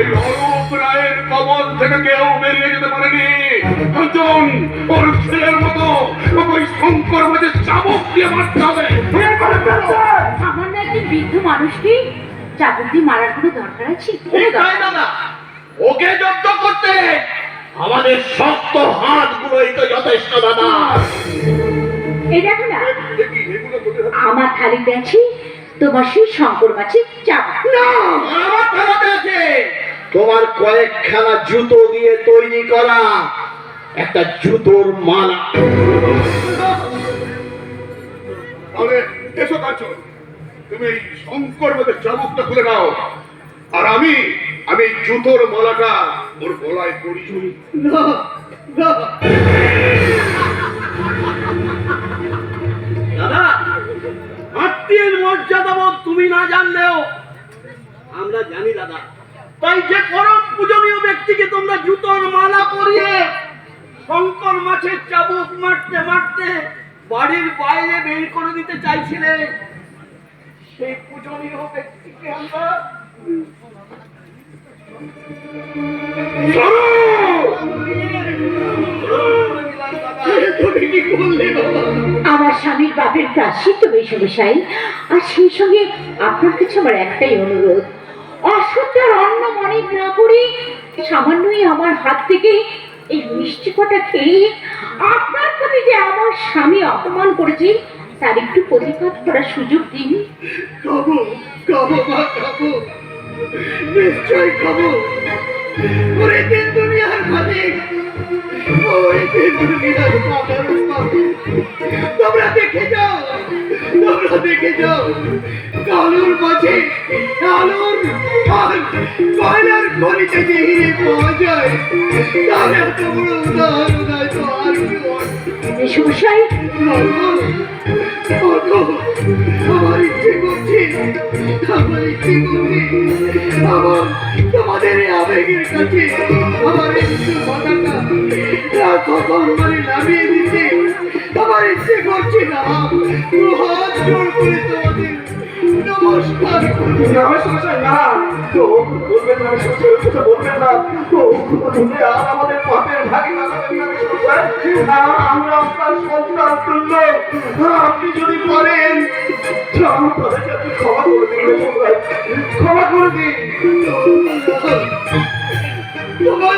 এই অরূপ রায়ের কবল থেকে কেউ বেরিয়ে যেতে পারেনি। অর্জুন ওর ছেলের মতো ওই শঙ্কর মাঝে চাবুক দিয়ে মারতে হবে। সামান্য একজন বৃদ্ধ মানুষকে চাবুক দিয়ে মারার কোনো দরকার আছে? দাদা ওকে জব্দ করতে আমাদের শক্ত হাতগুলোই তো যথেষ্ট দাদা। এই দেখো না আমার থালিতে আছে তোমার সেই শঙ্কর মাছের চাবুক না আমার থানাতে আছে। তোমার কয়েকখানা জুতো দিয়ে তৈরি করা। একটা জুতোর মালা। তাহলে এসো তুমি এই শঙ্কর মাঝে চাবুকটা খুলে নাও। আর আমি আমি জুতোর মালাটা ওর গলায় পরি না না। আমরা জানি, দাদা। তাই যে পরম পূজনীয় ব্যক্তিকে তোমরা জুতোর মালা পরিয়ে শঙ্কর মাছের চাবুক মারতে মারতে বাড়ির বাইরে বের করে দিতে চাইছিলে। সেই পূজনীয় ব্যক্তিকে আমরা আমার স্বামীর বাপের প্রাশ্চিত্য বেশমশাই আর সেই সঙ্গে আপনার কাছে আমার একটাই অনুরোধ। অসত্যার অন্ন অনেক না করে, সামান্যই আমার হাত থেকে এই মিষ্টি কটা খেয়ে আপনার প্রতি যে আমার স্বামী অপমান করেছে, তার একটু প্রতিবাদ করার সুযোগ দিন। খাব খাব মা, খাব। নিশ্চয় খাব। দেখে যাও দেখে যাও। কালুর মাঝে কয়লার খনিতে যে হিরে পাওয়া যায় তার এত বড় উদাহরণ হয়তো আর কেউ বেশমশাই আমার ইচ্ছে করছে আমার ইচ্ছে করছে আমার তোমাদের আবেগের কাছে আমার ইচ্ছে মানে নামিয়ে দিতে। আমার ইচ্ছে করছে না হাত জোর করে তোমাদের। আমরা আপনার সন্তান তুল্য আপনি যদি আপনি ক্ষমা করে দিন ক্ষমা করে দিন তোমার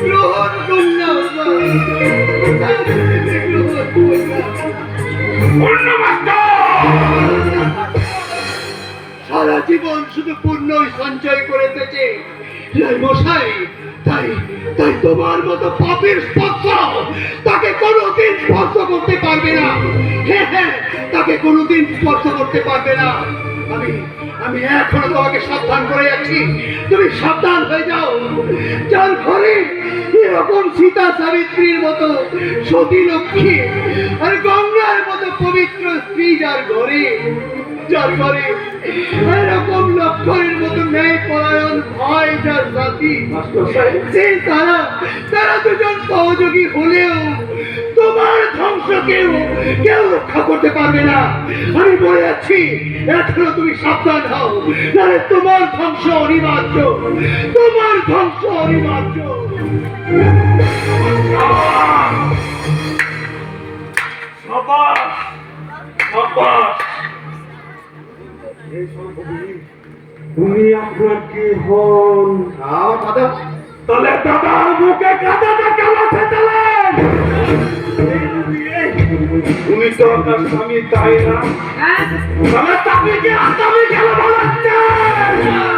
গ্রহণ করলাম সারা জীবন শুধু পুণ্যই সঞ্চয় করে মশাই, তাই তাই তোমার মতো পাপের স্পর্শ তাকে কোনোদিন স্পর্শ করতে পারবে না। হ্যাঁ হ্যাঁ তাকে কোনোদিন স্পর্শ করতে পারবে না। আমি আমি এখনও তোমাকে সাবধান করে যাচ্ছি। তুমি সাবধান হয়ে যাও। যার ঘরে এরকম সীতা সাবিত্রীর মতো সতী লক্ষ্মী আর গঙ্গার মতো পবিত্র স্ত্রী যার ঘরে যার ঘরে এরকম লক্ষণের মতো ন্যায় পরায়ণ ভয় যার সাথী সে তারা তারা দুজন সহযোগী হলেও তোমার ধ্বংস কেউ কেউ রক্ষা করতে পারবে না। আমি বলে যাচ্ছি এখনও তুমি সাবধান হও নাহলে তোমার ধ্বংস অনিবার্য তোমার ধ্বংস অনিবার্য। উনি আপনার কি হন? কথা তাহলে দাদার মুখে কাদাটা কেন ফেটালেন তুমি তো আপনার স্বামী তাই না? তাহলে তাকে কি আসামি কেন বলাচ্ছেন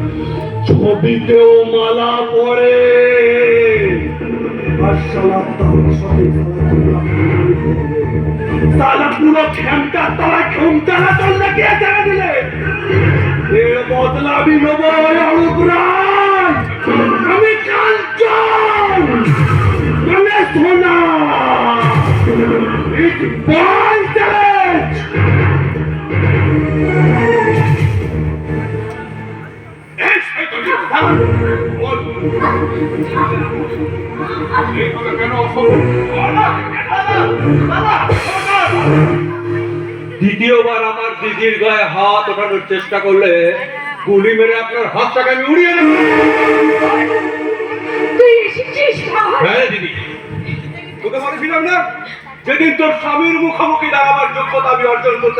ছবিতেও মালা শালা তার পুরো খেমটার তলায় খেমটারা চললে কে জানা দিলে? এর বদলা আমি নেব অনুগ্রাম আমি কাঞ্চন মানে সোনা। ইট এই দ্বিতীয়বার আমার দিদির গায়ে হাত ওঠানোর চেষ্টা করলে গুলি মেরে আপনার হাতটাকে আমি উড়িয়ে দেবো। তুই এসেছিস হ্যাঁ দিদি। তোকে বলেছিলাম না? যেদিন তোর স্বামীর মুখোমুখি দাঁড়াবার যোগ্যতা আমি অর্জন করতে